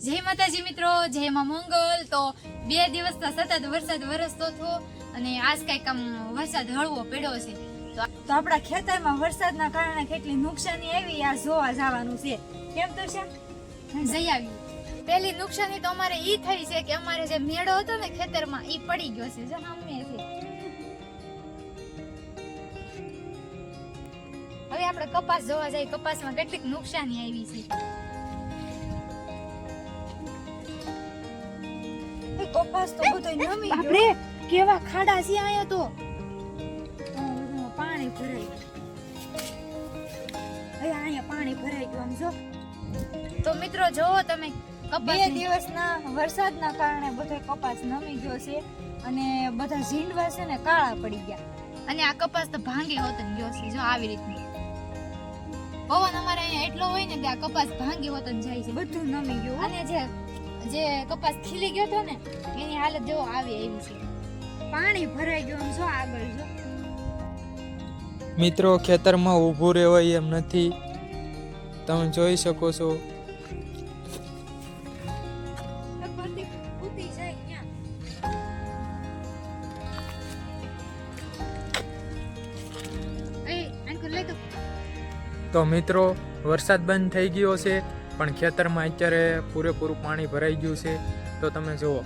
જય માતાજી મિત્રો, જય માં મંગલ. તો બે દિવસથી સતત વરસાદ વરસતો હતો અને આજ કંઈક આમ વરસાદ હળવો પડ્યો છે. તો આપણા ખેતરમાં વરસાદના કારણે કેટલી નુકસાની આવી, આ જોવા જવાનું છે. કેમ તો છે? જઈ આવી. પહેલી નુકસાની તો અમારે ઈ થઈ છે કે અમારે જે મેળો હતો ને ખેતરમાં, ઈ પડી ગયો છે, જો સામે છે. હવે આપણે કપાસ જોવા જઈએ, કપાસમાં કેટલીક નુકસાની આવી છે. કપાસ તો બધો નમી ગયો. બાપરે કેવા ખાડા છે આયા તો. પાણી ભરાઈ ગયું. અહીંયા પાણી ભરાઈ ગયું આમ જો. તો મિત્રો જોવો તમે બે દિવસના વરસાદના કારણે બધો કપાસ નમી ગયો છે અને બધા ઝીંડવા છે ને કાળા પડી ગયા. અને આ કપાસ તો ભાંગી હોત ને ગયો છે જો આવી રીતની. પવન અમારે અહીંયા એટલો હોય ને કે આ કપાસ ભાંગી હોત ને જાય છે. બધું નમી ગયું અને જે જે કપાસ ખીલી ગયો હતો ને એની હાલત જો આવી એવી છે. પાણી ભરાઈ ગયું આમ જો આગળ જો. મિત્રો ખેતરમાં ઊભું રહેવાય એમ નથી. તમે જોઈ શકો છો. તો મિત્રો વરસાદ બંધ થઈ ગયો છે. પણ ખેતરમાં અત્યારે પૂરેપૂરું પાણી ભરાઈ ગયું છે, તો તમે જુઓ.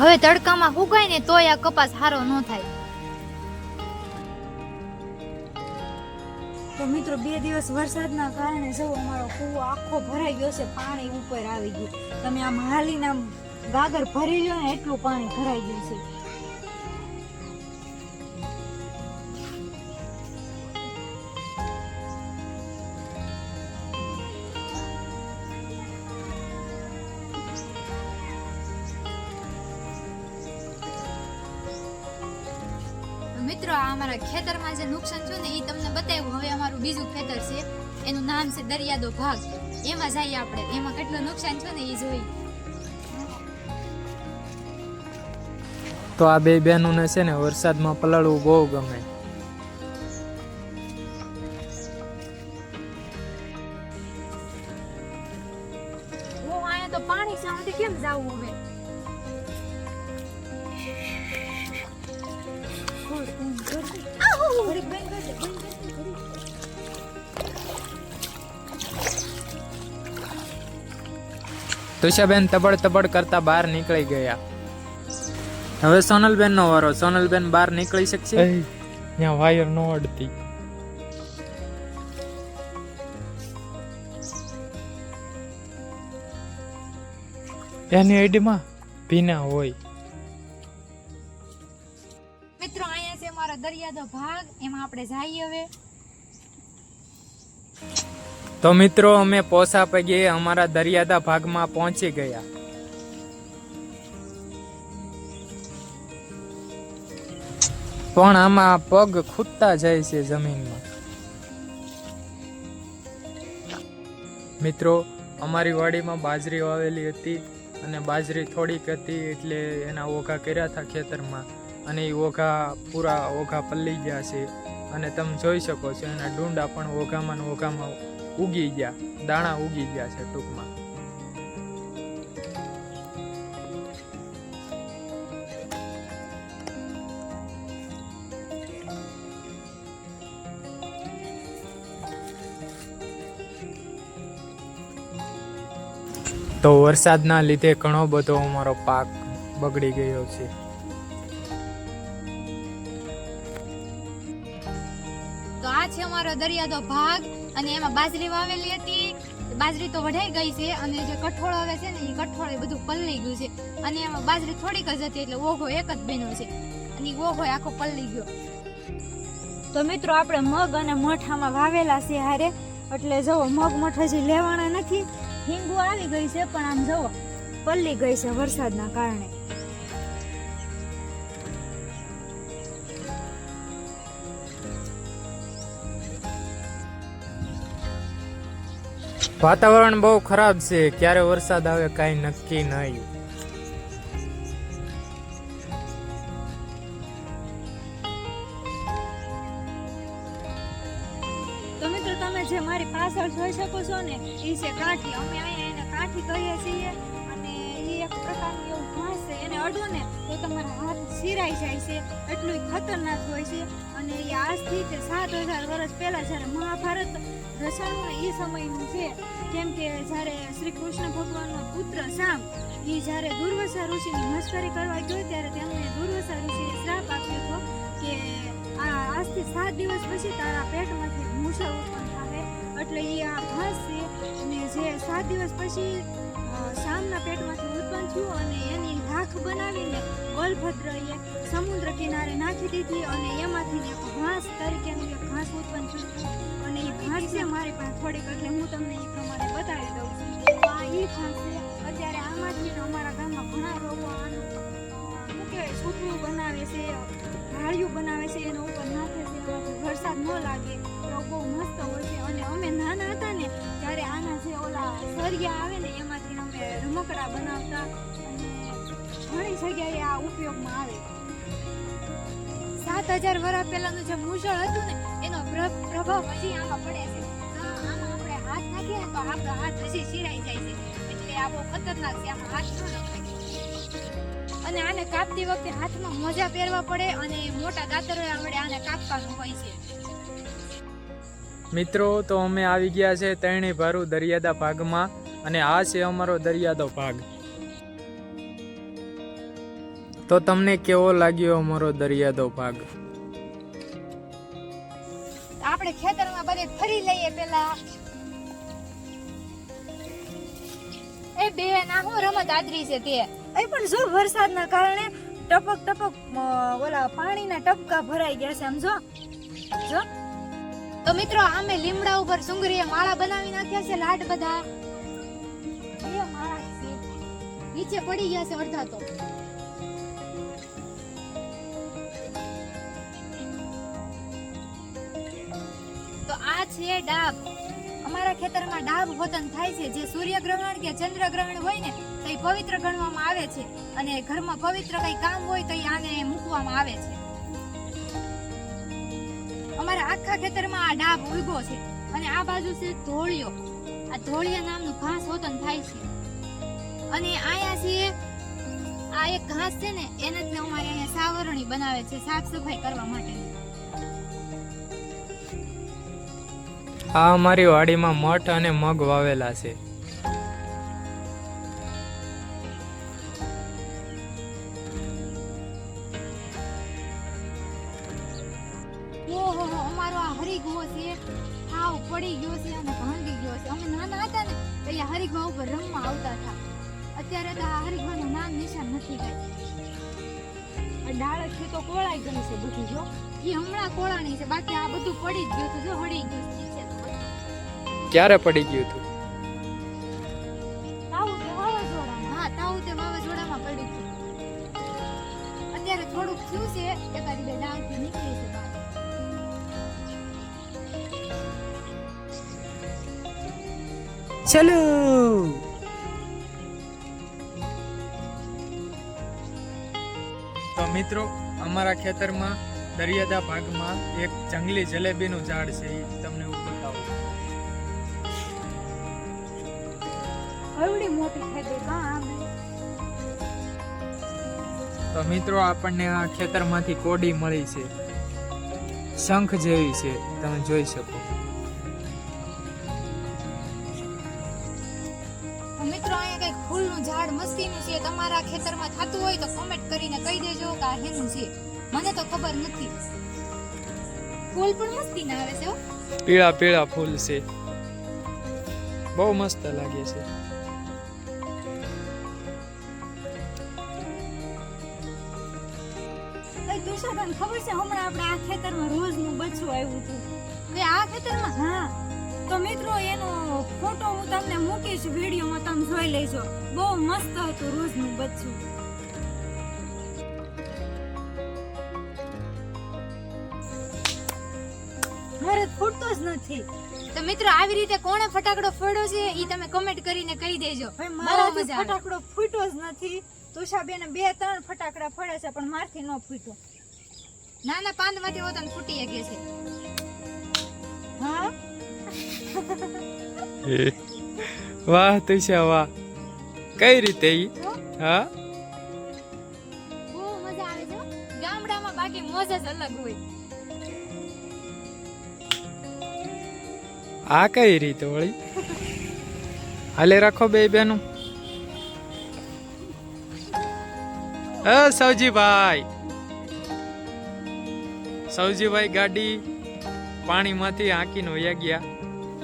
હવે તડકામાં ફૂગાય ને તોય આ કપાસ સારો ન થાય. તો મિત્રો, બે દિવસ વરસાદના કારણે જો અમારો કૂવો આખો ભરાઈ ગયો છે, પાણી ઉપર આવી ગયું. તમે આમ હાલીને આમ ગાગર ભરી લો ને, એટલું પાણી ભરાઈ ગયું છે. મિત્રો, આ અમારા ખેતરમાં જે નુકસાન થયું ને એ તમને બતાવ્યું. હવે બીજું ખેતર છે એનું નામ છે દરિયાદો ભાગ. એમાં જઈએ આપણે. એમાં કેટલું નુકસાન છે ને એ જોઈ તો આ બે બહેનોને છે ને વરસાદમાં પલાળવું બહુ ગમે. હું અહીંયા તો પાણી છે કેમ જાવું હવે? તુષાબેન તબડ તબડ કરતા બહાર નીકળી ગયા. હવે સોનલબેન નો વારો. સોનલબેન બહાર નીકળી શકશે? ત્યાં વાયર નો અડતી. એની આઈડીમાં ભીના હોય. મિત્રો અહીંયા છે મારો દરિયાદો ભાગ. એમાં આપણે જઈએ હવે. તો મિત્રો, અમે પોસા પગે અમારા દરિયાદા ભાગમાં પહોંચી ગયા. પણ આમાં પગ ખૂટતા જાય છે જમીનમાં. મિત્રો, અમારી વાડીમાં બાજરી વાવેલી હતી અને બાજરી થોડીક હતી એટલે એના ઓઘા કર્યા હતા ખેતરમાં અને એ ઓઘા પૂરા ઓઘા પલ્લી ગયા છે. અને તમે જોઈ શકો છો, એના ડુંડા પણ ઓઘામાં ઓઘામાં ઉગી ગયા, દાણા ઉગી ગયા છે ટૂંકમાં. તો વરસાદના લીધે ઘણો બધો અમારો પાક બગડી ગયો છે. તો આ છે અમારો દરિયાદો ભાગ અને એમાં બાજરી વાવેલી હતી. બાજરી તો વઢાઈ ગઈ છે અને જે કઠોળ આવે છે ને એ કઠોળ એ બધું પલળી ગયું છે. અને એમાં બાજરી થોડીક જ હતી એટલે ઓઘો એક જ બન્યો છે. અને ઓઘો આખો પલળી ગયો. તો મિત્રો, આપણે મગ અને મઠામાં વાવેલા છે હારે. એટલે જુઓ મગ મઠ હજી લેવાના નથી. હિંગુ આવી ગઈ છે, પણ આમ જુઓ પલળી ગઈ છે વરસાદના કારણે. વાતાવરણ બહુ ખરાબ છે. ક્યારે વરસાદ આવે, કાંઈ નક્કી નહીં. તમે જે મારી પાછળ જોઈ શકો છો ને એ છે કાઠી, અમે અહીંયા એને કાઠી કહીએ છીએ અને એ એક પ્રકારનું એવું ઘાસ છે. એને અડો ને તો તમારા હાથ સિરાઈ જાય છે. એટલું ખતરનાક હોય છે. અને એ આજથી કે સાત હજાર વર્ષ પહેલાં જ્યારે મહાભારત રચાયું એ સમયનું છે, કેમ કે જ્યારે શ્રી કૃષ્ણ ભગવાનનો પુત્ર શામ, એ જ્યારે દુર્વસા ઋષિની મસ્કરી કરવા ગયો, ત્યારે તેમણે દુર્વસા ઋષિએ શ્રાપ આપ્યો હતો કે આ આજથી સાત દિવસ પછી તારા પેટમાંથી મૂછા ઉત્પન્ન થાય. એટલે એ આ ઘાસ છે અને જે સાત દિવસ પછી શામના પેટમાંથી ઉત્પન્ન થયું અને એની રાખ બનાવીને બલભદ્રએ સમુદ્ર કિનારે નાખી દીધી અને એમાંથી એક ઘાસ તરીકેનું એક ઘાસ ઉત્પન્ન થયું અને એ ઘાસ છે મારી પાસે થોડીક, એટલે હું તમને એ પ્રમાણે બતાવી દઉં છું. એ ઘાસ છે. અત્યારે આમાંથી અમારા ગામમાં ઘણા લોકો આનું શું કહેવાય સૂપડું બનાવે છે ઢાળિયું બનાવે છે, એના ઉપર નાખે છે. વરસાદ ન લાગે, તો બહુ મસ્ત હોય છે. અને અમે નાના હતા ને, ત્યારે આના જે ઓલા સરિયા આવે ને, એમાંથી અમે રમકડા બનાવતા. અને ઘણી જગ્યાએ આ ઉપયોગમાં આવે. સાત હજાર વર્ષ પહેલાનું જે મૂછળ હતું ને, એનો પ્રભાવ હજી આમાં પડે છે. અને આને કાપતી વખતે હાથમાં મોજા પહેરવા પડે અને મોટા મિત્રો, તો અમે આવી ગયા છે તરણી ભારું દરિયાદા ભાગમાં, અને આ છે અમારો દરિયાદો ભાગ. તો તમને કેવો લાગ્યો અમારો દરિયાદો ભાગ? આપણે ખેતરમાં બધે ફરી લઈએ પેલા. એ બે ના હું રમત આદરી છે તે. એ પણ જો વરસાદના કારણે ટપક ટપક ઓલા પાણીના ટપકા ભરાઈ ગયા છે આમ જો. જો. તો મિત્રો આમે લીમડા ઉપર સુંગરીએ માળા બનાવી નાખ્યા છે લાડ બધા. નીચે પડી ગયા છે અડધા તો. આ છે ડાબ. અમારા ખેતરમાં ડાબ હોતન થાય છે. જે સૂર્યગ્રહણ કે ચંદ્રગ્રહણ હોય ને તો એ પવિત્ર ગણવામાં આવે છે. અને ઘરમાં પવિત્ર કઈ કામ હોય તો આને મૂકવામાં આવે છે. અમારા આખા ખેતરમાં આ ડાબ ઉગો છે. અને આ બાજુ છે ધોળિયો. આ ધોળિયા નામનું ઘાસ હોતન થાય છે. અને આયા છે આ એક ઘાસ છે ને, એને જ અમારે અહીંયા સાવરણી બનાવે છે, સાફ સફાઈ કરવા માટે. આ અમારી વાડીમાં મઠ અને મગ વાવેલા છે. ઓહો હો, અમારો આ હરિગો છે. પડી ગયો છે અને ભાંગી ગયો છે. અમે નાના હતા ને તો અહીંયા હરિગવા ઉપર રમવા આવતા હતા. અત્યારે તો આ હરિગવાનું નામ નિશાન નથી કાંઈ આ ડાળખી તો કોળાઈ ગઈ છે બધી જો. એ હમણાં કોળાની છે. બાકી આ બધું પડી જ ગયું હતું જો હળી ગયું છે. ક્યારે પડી ગયું હતું આવું કે વાવાઝોડામાં હા તાવું તે વાવાઝોડામાં પડ્યું હતું અત્યારે થોડુંક થયું છે એકાદી બે ડાળથી નીકળી છે બહાર. ચલો. તો મિત્રો અમારા ખેતરમાં દરિયાદા ભાગમાં એક જંગલી જલેબીનું ઝાડ છે એ તમને હું બતાવું. હવડી મોટી થઈ ગઈ કાં તો મિત્રો આપણને આ ખેતરમાંથી કોડી મળી છે. શંખ જેવી છે. તમે જોઈ શકો. મિત્રો અહીંયા કઈ ફૂલનું ઝાડ મસ્તીનું છે. તમારા ખેતરમાં થતું હોય તો કમેન્ટ કરીને કહી દેજો કે આ હેનું છે. મને તો ખબર નથી. ફૂલ પણ મસ્તીના આવે છે પીળા પીળા ફૂલ છે. બહુ મસ્ત લાગે છે. ખબર છે હમણાં આપણે આ ખેતરમાં રોજનું બચ્ચું આવ્યું હતું. હવે આ ખેતરમાં? હા તો મિત્રો એનો ફોટો હું તમને મૂકીશ વિડીયોમાં તમે જોઈ લેજો. બહુ મસ્ત હતું રોજનું બચ્ચું. મારે ફૂટતો જ નથી. તો મિત્રો આવી રીતે કોણે ફટાકડો ફોડ્યો છે ઈ તમે કમેન્ટ કરીને કહી દેજો. આવે. ફટાકડો ફૂટ્યો જ નથી. તુષાબેને બે ત્રણ ફટાકડા ફોડ્યા છે પણ મારથી ન ફૂટ્યો. નાના પાંદમાંથી હોતા ફૂટી શકે છે. હા? વાહ તુષા વાહ. કઈ રીતે ઈ? હા? બહુ મજા આવે છે ગામડામાં બાકી મોજ જ અલગ હોય. આ કઈ રીતે વળી? હાલે રાખો બે બેનું. અ સૌજીભાઈ સૌજીભાઈ ગાડી પાણીમાંથી હાંકીને વયા ગયા.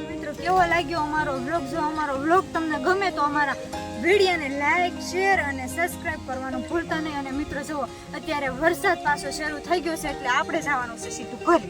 મિત્રો, કેવો લાગ્યો અમારો વ્લોગ જો અમારો વ્લોગ તમને ગમે તો અમારા વિડીયોને લાઈક શેર અને સબસ્ક્રાઇબ કરવાનું ભૂલતા નહીં. અને મિત્રો, જુઓ, અત્યારે વરસાદ પાછો શરૂ થઈ ગયો છે એટલે આપણે જવાનું છે સીધું ઘર.